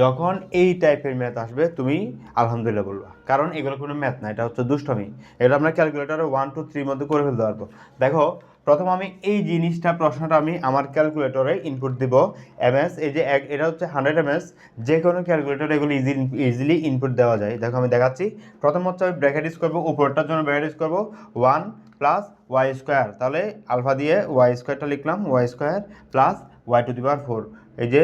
যখন এই টাইপের ম্যাথ আসবে, তুমি আলহামদুলিল্লাহ বলবা। কারণ এগুলো কোনো ম্যাথ না, এটা হচ্ছে দুষ্টমি। এটা আমরা ক্যালকুলেটারে ওয়ান টু থ্রির মধ্যে করে ফেলতে পারব। দেখো, প্রথম আমি এই জিনিসটা, প্রশ্নটা আমি আমার ক্যালকুলেটরে ইনপুট দিব। এমএস এই যে এক, এটা হচ্ছে হান্ড্রেড এমএস যে কোনো ক্যালকুলেটরে এগুলো ইজি ইজিলি ইনপুট দেওয়া যায়। দেখো, আমি দেখাচ্ছি। প্রথম হচ্ছে আমি ব্র্যাকেট ইউজ করব, উপরটার জন্য ব্র্যাকেট ইউজ করব। ওয়ান প্লাস ওয়াই স্কোয়ার তাহলে আলফা দিয়ে ওয়াই স্কোয়ারটা লিখলাম y square plus y to the power four এই যে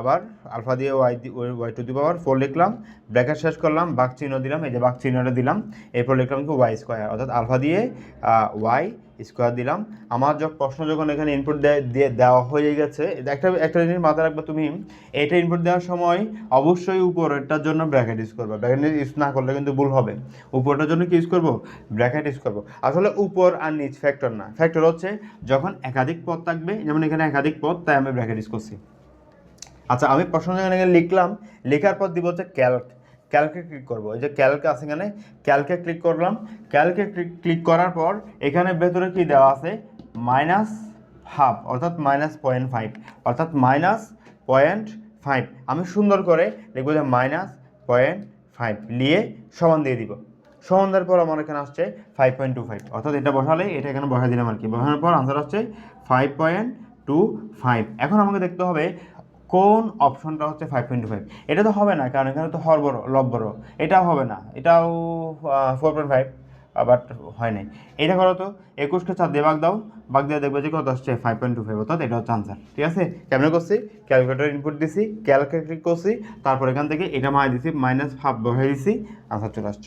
আবার আলফা দিয়ে y y to the power four লিখলাম, ব্র্যাকেট শেষ করলাম বাঘ চিহ্ন দিলাম, এই যে বাঘ চিহ্নটা দিলাম, এরপর লিখলাম কি ওয়াই স্কোয়ার, অর্থাৎ আলফা দিয়ে ওয়াই স্কোয়ার দিলাম। আমার যখন প্রশ্ন যখন এখানে ইনপুট দেওয়া হয়ে গেছে একটা একটা জিনিস মাথায় রাখবে তুমি, এটা ইনপুট দেওয়ার সময় অবশ্যই উপরেরটার জন্য ব্র্যাকেট ইউজ করবে। ব্র্যাকেট ইউজ না করলে কিন্তু ভুল হবে। উপরটার জন্য কি ইউজ করব? ব্র্যাকেট ইউজ করব। আসলে উপর আর নিচ ফ্যাক্টর না। ফ্যাক্টর হচ্ছে যখন একাধিক পদ থাকবে, যেমন এখানে একাধিক পদ, তাই আমি ব্র্যাকেট ইউজ করছি। আচ্ছা আমি প্রশ্ন যখন এখানে লিখলাম, লেখার পর দিব হচ্ছে ক্যালক ক্যালকে ক্লিক করব। এই যে ক্যালক আছে এখানে ক্যালকে ক্লিক করলাম। ক্যালকে ক্লিক করার পর এখানে ভেতরে কি দেওয়া আছে? মাইনাস হাফ অর্থাৎ মাইনাস পয়েন্ট ফাইভ অর্থাৎ মাইনাস পয়েন্ট ফাইভ আমি সুন্দর করে লিখব যে মাইনাস পয়েন্ট ফাইভ নিয়ে সমান দিয়ে দিব। সমান দেওয়ার পর আমার এখানে আসছে ফাইভ পয়েন্ট টু ফাইভ অর্থাৎ এটা বসালে, এটা এখানে বসাই দিলাম আর কি। বসানোর পর আনসার আসছে ফাইভ পয়েন্ট টু ফাইভ এখন আমাকে দেখতে হবে কোন অপশনটা হচ্ছে ফাইভ পয়েন্ট ফাইভ এটা তো হবে না, কারণ এখানে তো হর বড় লব বড় এটাও হবে না, এটাও ফোর পয়েন্ট ফাইভ বাট হয় নাই। এটা করো তো একুশকে চার দিয়ে বাগ দাও বাগ দিয়ে দেখবে যে কত আসছে ফাইভ পয়েন্ট টু ফাইভ অর্থাৎ এটা হচ্ছে আনসার ঠিক আছে? কেমন করছি? ক্যালকুলেটার ইনপুট দিছি ক্যালকুলেট করছি, তারপর এখান থেকে এটা মাই দিছি মাইনাস হাফ বসাই দিছি আনসার চলে আসছে।